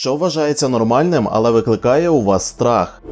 Що вважається нормальним, але викликає у вас страх?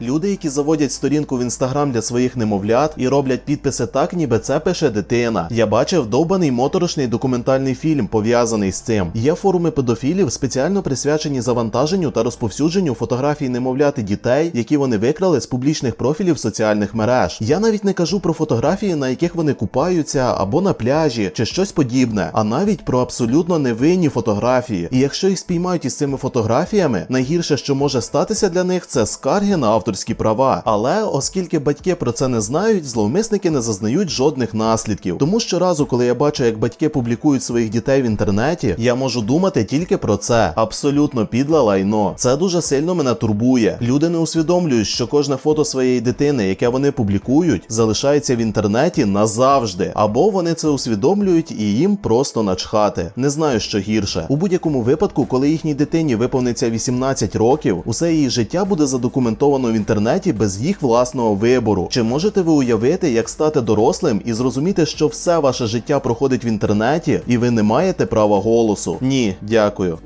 Люди, які заводять сторінку в інстаграм для своїх немовлят і роблять підписи так, ніби це пише дитина. Я бачив довбаний моторошний документальний фільм, пов'язаний з цим. Є форуми педофілів, спеціально присвячені завантаженню та розповсюдженню фотографій немовлят і дітей, які вони викрали з публічних профілів соціальних мереж. Я навіть не кажу про фотографії, на яких вони купаються або на пляжі, чи щось подібне, а навіть про абсолютно невинні фотографії. І якщо їх спіймають із цими фотографіями, найгірше, що може статися для них, це скарги на авторські права. Але оскільки батьки про це не знають, зловмисники не зазнають жодних наслідків. Тому щоразу, коли я бачу, як батьки публікують своїх дітей в інтернеті, я можу думати тільки про це. Абсолютно підле лайно. Це дуже сильно мене турбує. Люди не усвідомлюють, що кожне фото своєї дитини, яке вони публікують, залишається в інтернеті назавжди. Або вони це усвідомлюють і їм просто начхати. Не знаю, що гірше. У будь-якому випадку, коли їхній дитині виповниться 18 років, усе її життя буде задокументовано в інтернеті без їх власного вибору. Чи можете ви уявити, як стати дорослим і зрозуміти, що все ваше життя проходить в інтернеті, і ви не маєте права голосу? Ні, дякую.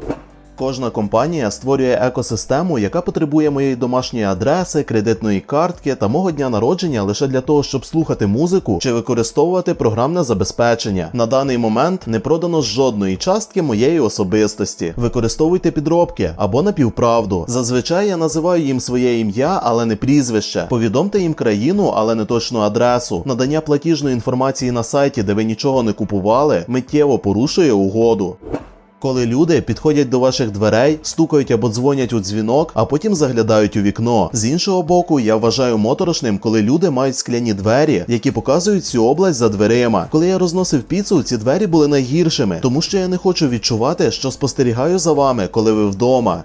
Кожна компанія створює екосистему, яка потребує моєї домашньої адреси, кредитної картки та мого дня народження лише для того, щоб слухати музику чи використовувати програмне забезпечення. На даний момент не продано жодної частки моєї особистості. Використовуйте підробки або напівправду. Зазвичай я називаю їм своє ім'я, але не прізвище. Повідомте їм країну, але не точну адресу. Надання платіжної інформації на сайті, де ви нічого не купували, миттєво порушує угоду. Коли люди підходять до ваших дверей, стукають або дзвонять у дзвінок, а потім заглядають у вікно. З іншого боку, я вважаю моторошним, коли люди мають скляні двері, які показують цю область за дверима. Коли я розносив піцу, ці двері були найгіршими, тому що я не хочу відчувати, що спостерігаю за вами, коли ви вдома.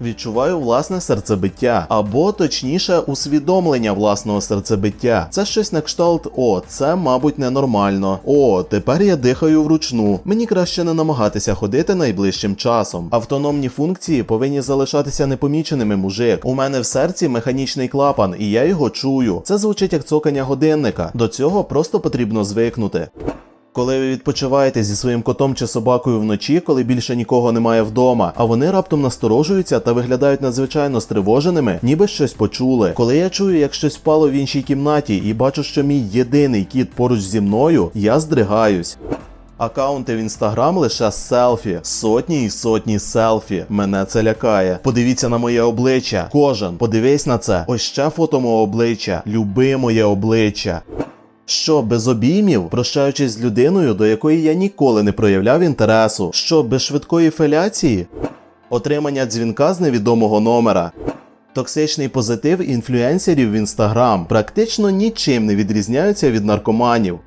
Відчуваю власне серцебиття, або точніше, усвідомлення власного серцебиття. Це щось на кшталт, о, це, мабуть, ненормально. О, тепер я дихаю вручну. Мені краще не намагатися ходити найближчим часом. Автономні функції повинні залишатися непоміченими, мужик. У мене в серці механічний клапан, і я його чую. Це звучить як цокання годинника. До цього просто потрібно звикнути. Коли ви відпочиваєте зі своїм котом чи собакою вночі, коли більше нікого немає вдома, а вони раптом насторожуються та виглядають надзвичайно стривоженими, ніби щось почули. Коли я чую, як щось впало в іншій кімнаті, і бачу, що мій єдиний кіт поруч зі мною, я здригаюсь. Акаунти в інстаграм лише селфі, сотні і сотні селфі. Мене це лякає. Подивіться на моє обличчя. Кожен, подивись на це. Ось ще фото мого обличчя. Люби моє обличчя. Що без обіймів, прощаючись з людиною, до якої я ніколи не проявляв інтересу, що без швидкої феляції, отримання дзвінка з невідомого номера. Токсичний позитив інфлюенсерів в інстаграм практично нічим не відрізняються від наркоманів.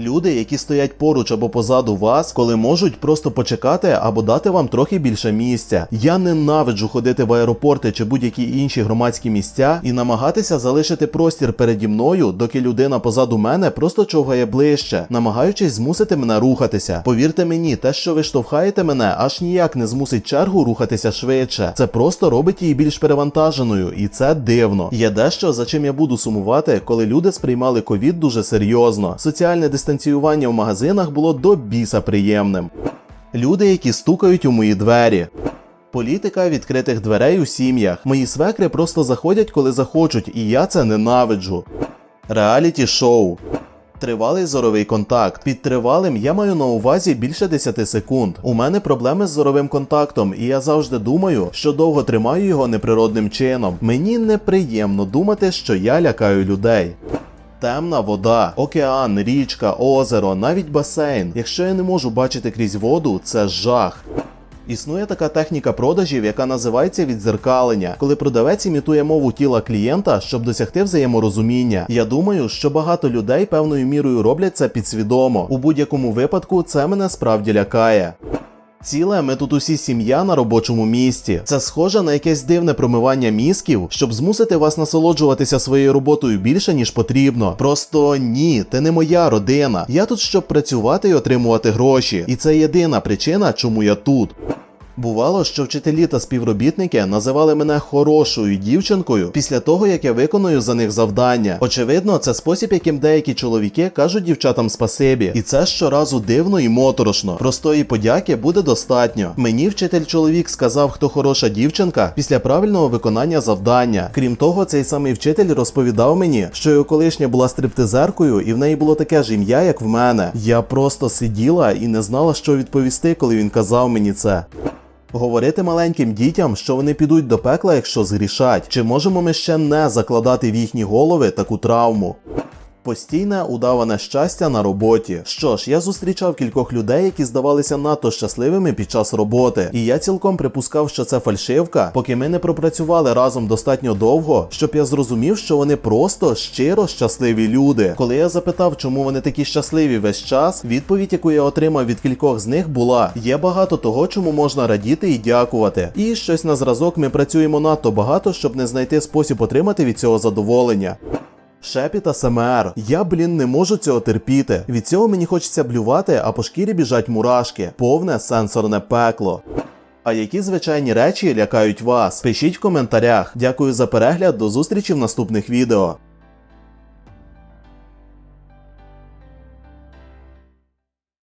Люди, які стоять поруч або позаду вас, коли можуть просто почекати або дати вам трохи більше місця. Я ненавиджу ходити в аеропорти чи будь-які інші громадські місця і намагатися залишити простір переді мною, доки людина позаду мене просто човгає ближче, намагаючись змусити мене рухатися. Повірте мені, те, що ви штовхаєте мене, аж ніяк не змусить чергу рухатися швидше. Це просто робить її більш перевантаженою, і це дивно. Є дещо, за чим я буду сумувати, коли люди сприймали ковід дуже серйозно. Соціальне дистанціювання в магазинах було до біса приємним. Люди, які стукають у мої двері. Політика відкритих дверей у сім'ях. Мої свекри просто заходять, коли захочуть, і я це ненавиджу. Реаліті шоу. Тривалий зоровий контакт. Під тривалим я маю на увазі більше 10 секунд. У мене проблеми з зоровим контактом, і я завжди думаю, що довго тримаю його неприродним чином. Мені неприємно думати, що я лякаю людей. Темна вода, океан, річка, озеро, навіть басейн. Якщо я не можу бачити крізь воду, це жах. Існує така техніка продажів, яка називається відзеркалення, коли продавець імітує мову тіла клієнта, щоб досягти взаєморозуміння. Я думаю, що багато людей певною мірою роблять це підсвідомо. У будь-якому випадку це мене справді лякає. Ціле, ми тут усі сім'я на робочому місці. Це схоже на якесь дивне промивання мізків, щоб змусити вас насолоджуватися своєю роботою більше, ніж потрібно. Просто ні, ти не моя родина. Я тут щоб працювати і отримувати гроші. І це єдина причина, чому я тут. Бувало, що вчителі та співробітники називали мене хорошою дівчинкою після того, як я виконую за них завдання. Очевидно, це спосіб, яким деякі чоловіки кажуть дівчатам спасибі, і це щоразу дивно і моторошно. Простої подяки буде достатньо. Мені вчитель чоловік сказав, хто хороша дівчинка після правильного виконання завдання. Крім того, цей самий вчитель розповідав мені, що його колишня була стриптизеркою, і в неї було таке ж ім'я, як в мене. Я просто сиділа і не знала, що відповісти, коли він казав мені це. Говорити маленьким дітям, що вони підуть до пекла, якщо згрішать, чи можемо ми ще не закладати в їхні голови таку травму? Постійне удаване щастя на роботі. Що ж, я зустрічав кількох людей, які здавалися надто щасливими під час роботи, і я цілком припускав, що це фальшивка, поки ми не пропрацювали разом достатньо довго, щоб я зрозумів, що вони просто щиро щасливі люди. Коли я запитав, чому вони такі щасливі весь час, відповідь, яку я отримав від кількох з них, була: є багато того, чому можна радіти і дякувати. І щось на зразок ми працюємо надто багато, щоб не знайти спосіб отримати від цього задоволення. Шепіт АСМР. Я, блін, не можу цього терпіти. Від цього мені хочеться блювати, а по шкірі біжать мурашки. Повне сенсорне пекло. А які звичайні речі лякають вас? Пишіть в коментарях. Дякую за перегляд, до зустрічі в наступних відео.